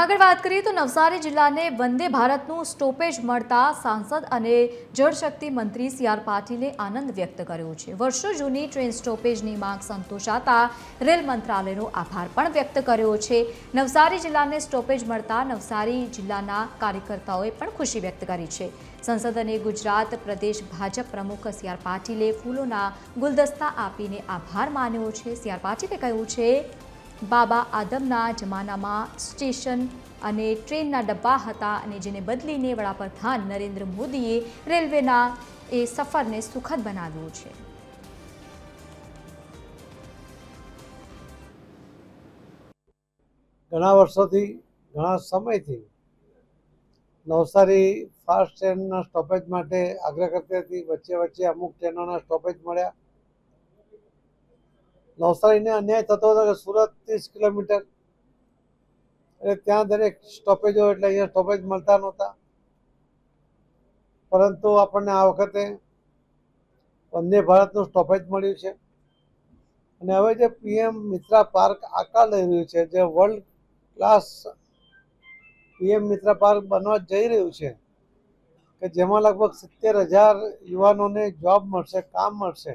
આગળ વાત કરીએ તો નવસારી જિલ્લાને વંદે ભારતનું સ્ટોપેજ મળતા સાંસદ અને જળશક્તિ મંત્રી સી આર પાટીલે આનંદ વ્યક્ત કર્યો છે. વર્ષો જૂની ટ્રેન સ્ટોપેજની માંગ સંતોષાતા રેલ મંત્રાલયનો આભાર પણ વ્યક્ત કર્યો છે. નવસારી જિલ્લાને સ્ટોપેજ મળતા નવસારી જિલ્લાના કાર્યકર્તાઓએ પણ ખુશી વ્યક્ત કરી છે. સંસદ અને ગુજરાત પ્રદેશ ભાજપ પ્રમુખ સી આર પાટીલે ફૂલોના ગુલદસ્તા આપીને આભાર માન્યો છે. સી આર પાટીલે કહ્યું છે બાબા આદમના જમાનામાં સ્ટેશન અને ટ્રેનના ડબ્બા હતા અને જેને બદલીને વડાપ્રધાન નરેન્દ્ર મોદીએ રેલવેના એ સફરને સુખદ બનાવ્યું છે. ઘણા વર્ષોથી, ઘણા સમયથી નવસારી ફાસ્ટ ટ્રેનના સ્ટોપેજ માટે આગ્રહ કરતી હતી. વચ્ચે વચ્ચે અમુક ટ્રેનોના સ્ટોપેજ મળ્યા. નવસારીને અન્યાય થતો હતો કે સુરત ત્રીસ કિલોમીટર. એટલે ત્યાં દરેક સ્ટોપેજો એટલે અહીંયા સ્ટોપેજ મળતા નહોતા. પરંતુ આપણને આ વખતે વંદે ભારતનું સ્ટોપેજ મળ્યું છે. અને હવે જે પીએમ મિત્રા પાર્ક આકાર લઈ રહ્યું છે, જે world class PM Mitra park બનવા જઈ રહ્યું છે, કે જેમાં લગભગ સિત્તેર હજાર યુવાનોને જોબ મળશે, કામ મળશે.